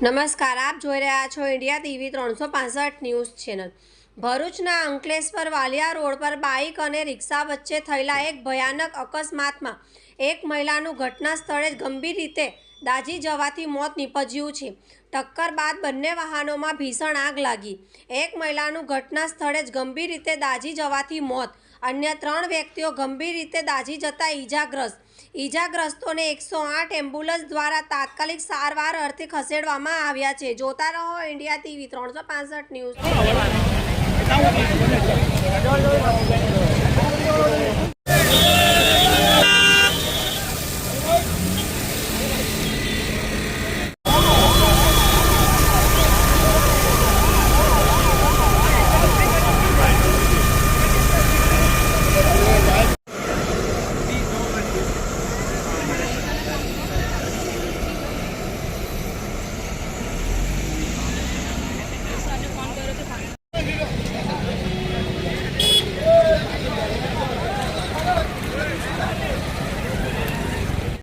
નમસ્કાર, આપ જોઈ રહ્યા છો ઇન્ડિયા ટીવી ત્રણસો પાસઠ ન્યૂઝ ચેનલ. ભરૂચના અંકલેશ્વર વાલિયા રોડ પર બાઇક અને રિક્ષા વચ્ચે થયેલા એક ભયાનક અકસ્માતમાં એક મહિલાનું ઘટના સ્થળે ગંભીર રીતે દાઝી જવાથી મોત નીપજ્યું છે. ટક્કર બાદ બંને વાહનોમાં ભીષણ આગ લાગી. એક મહિલાનું ઘટના સ્થળે જ ગંભીર રીતે દાઝી જવાથી મોત. અન્ય ત્રણ વ્યક્તિઓ ગંભીર રીતે દાઝી જતા ઈજાગ્રસ્ત. ઈજાગ્રસ્તોને એકસો આઠ એમ્બ્યુલન્સ દ્વારા તાત્કાલિક સારવાર અર્થે ખસેડવામાં આવ્યા છે. જોતા રહો ઇન્ડિયા ટીવી ત્રણસો ન્યૂઝ.